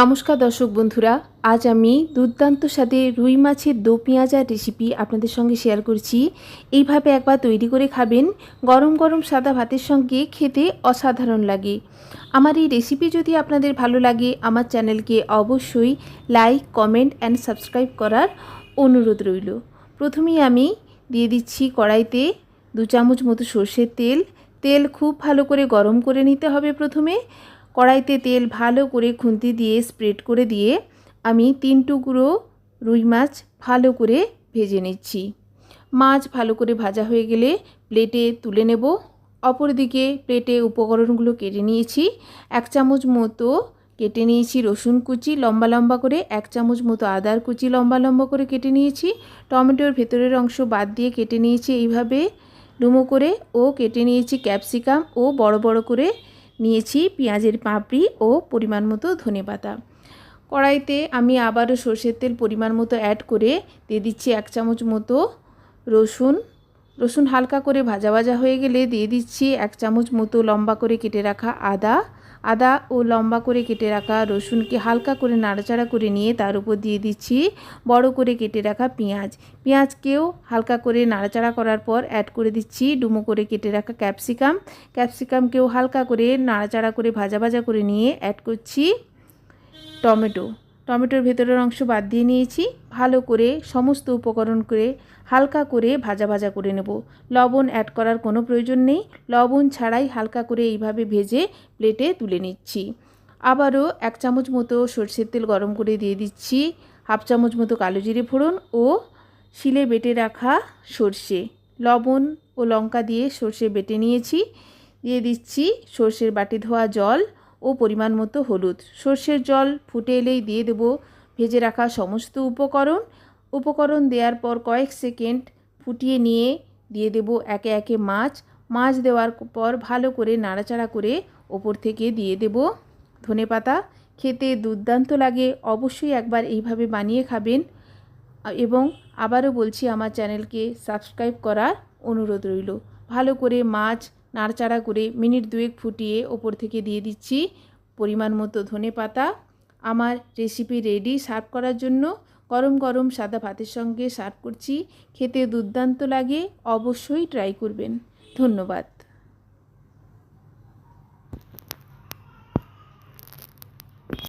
নমস্কার দর্শক বন্ধুরা, আজ আমি দুর্দান্ত স্বাদে রুই মাছের দো পেঁয়াজার রেসিপি আপনাদের সঙ্গে শেয়ার করছি। এইভাবে একবার তৈরি করে খাবেন, গরম গরম সাদা ভাতের সঙ্গে খেতে অসাধারণ লাগে। আমার এই রেসিপি যদি আপনাদের ভালো লাগে, আমার চ্যানেলকে অবশ্যই লাইক কমেন্ট অ্যান্ড সাবস্ক্রাইব করার অনুরোধ রইল। প্রথমেই আমি দিয়ে দিচ্ছি কড়াইতে দু চামচ মতো সর্ষের তেল। তেল খুব ভালো করে গরম করে নিতে হবে প্রথমে। কড়াইতে তেল ভালো করে খুন্তি দিয়ে স্প্রেড করে দিয়ে আমি তিন টুকরো রুই মাছ ভালো করে ভেজে নিচ্ছি। মাছ ভালো করে ভাজা হয়ে গেলে প্লেটে তুলে নেব। অপরদিকে প্লেটে উপকরণগুলো কেটে নিয়েছি। এক চামচ মতো কেটে নিয়েছি রসুন কুচি, লম্বা লম্বা করে এক চামচ মতো আদার কুচি লম্বা লম্বা করে কেটে নিয়েছি। টমেটোর ভেতরের অংশ বাদ দিয়ে কেটে নিয়েছি এইভাবে। ডুমো করে ও কেটে নিয়েছি ক্যাপসিকাম ও বড় বড় করে নিয়েছি পেঁয়াজের পাপড়ি ও পরিমাণ মতো ধনে পাতা। কড়াইতে আমি আবারও সর্ষের তেল পরিমাণ মতো অ্যাড করে দিয়ে দিচ্ছি এক চামচ মতো রসুন। রসুন হালকা করে ভাজা ভাজা হয়ে গেলে দিয়ে দিচ্ছি এক চামচ মতো লম্বা করে কেটে রাখা আদা। আদা ও লম্বা করে কেটে রাখা রসুনকে হালকা করে নাড়াচাড়া করে নিয়ে তার উপর দিয়ে দিচ্ছি বড় করে কেটে রাখা পেঁয়াজ। পেঁয়াজকেও হালকা করে নাড়াচাড়া করার পর অ্যাড করে দিচ্ছি ডুমো করে কেটে রাখা ক্যাপসিকাম ক্যাপসিকামকেও হালকা করে নাড়াচাড়া করে ভাজা ভাজা করে নিয়ে অ্যাড করছি টমেটো। টমেটোর ভেতরের অংশ বাদ দিয়ে নিয়েছি। ভালো করে সমস্ত উপকরণ করে হালকা করে ভাজা ভাজা করে নেব। লবণ অ্যাড করার কোনো প্রয়োজন নেই। লবণ ছাড়াই হালকা করে এইভাবে ভেজে প্লেটে তুলে নিচ্ছি। আবারও এক চামচ মতো সর্ষের তেল গরম করে দিয়ে দিচ্ছি। হাফ চামচ মতো কালো জিরে ফোড়ন ও শিলে বেটে রাখা সর্ষে। লবণ ও লঙ্কা দিয়ে সর্ষে বেটে নিয়েছি। দিয়ে দিচ্ছি সর্ষের বাটি ধোয়া জল। ও পরিমাণ মতো হলুদ। সর্ষের জল ফুটে এলেই দিয়ে দেবো। ভেজে রাখা সমস্ত উপকরণ। উপকরণ দেওয়ার পর কয়েক সেকেন্ড ফুটিয়ে নিয়ে দিয়ে দেব একে একে মাছ। মাছ দেওয়ার পর ভালো করে নাড়াচাড়া করে ওপর থেকে দিয়ে দেব ধনে পাতা। খেতে দুর্দান্ত লাগে। অবশ্যই একবার এইভাবে বানিয়ে খাবেন। এবং আবারও বলছি, আমার চ্যানেলকে সাবস্ক্রাইব করার অনুরোধ রইল। ভালো করে মাছ নাড়চাড়া করে মিনিট দুয়েক ফুটিয়ে ওপর থেকে দিয়ে দিচ্ছি পরিমাণ মতো ধনে পাতা। আমার রেসিপি রেডি সার্ভ করার জন্য গরম গরম সাদা ভাতের সঙ্গে সার্ভ করছি। খেতে দুর্দান্ত লাগে, অবশ্যই ট্রাই করবেন। ধন্যবাদ।